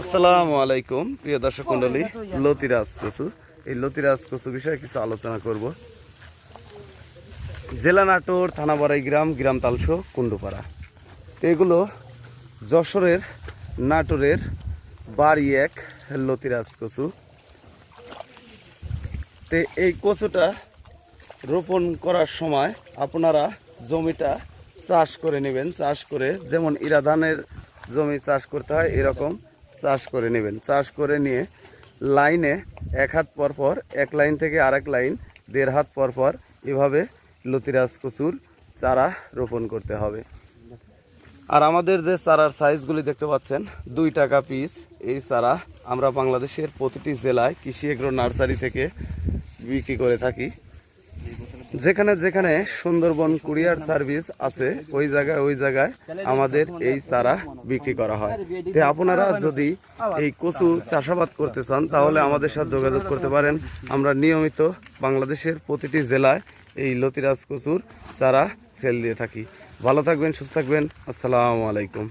আসসালামু আলাইকুম প্রিয় দর্শক মন্ডলী লতিরাজ কচু এই লতিরাজ কচু বিষয়ে কিছু আলোচনা করব। জেলা নাটোর থানাবাড়াই গ্রাম গ্রাম তালসো কুণ্ডুপাড়া। তো এগুলো যশোরের নাটোরের বাড়ি এক লতিরাজ কচু তে এই কচুটা রোপণ করার সময় আপনারা জমিটা চাষ করে নেবেন। চাষ করে যেমন ইরা ধানের জমি চাষ করতে হয় এরকম চাষ করে নেবেন। চাষ করে নিয়ে লাইনে এক হাত পর পর, এক লাইন থেকে আরেক লাইন, দেড় হাত পর পর এভাবে লতিরাজ কচুর চারা রোপণ করতে হবে। আর আমাদের যে চারার সাইজগুলি দেখতে পাচ্ছেন, দুই টাকা পিস এই চারা আমরা বাংলাদেশের প্রতিটি জেলায় কৃষি এগ্রো নার্সারি থেকে বিক্রি করে থাকি। যেখানে যেখানে সুন্দরবন কুরিয়ার সার্ভিস আছে, ওই জায়গায় ওই জায়গায় আমাদের এই চারা বিক্রি করা হয়। তো আপনারা যদি এই কচু চাষাবাদ করতে চান, তাহলে আমাদের সাথে যোগাযোগ করতে পারেন। আমরা নিয়মিত বাংলাদেশের প্রতিটি জেলায় এই লতিরাজ কচুর চারা সেল দিয়ে থাকি। ভালো থাকবেন, সুস্থ থাকবেন। আসসালামু আলাইকুম।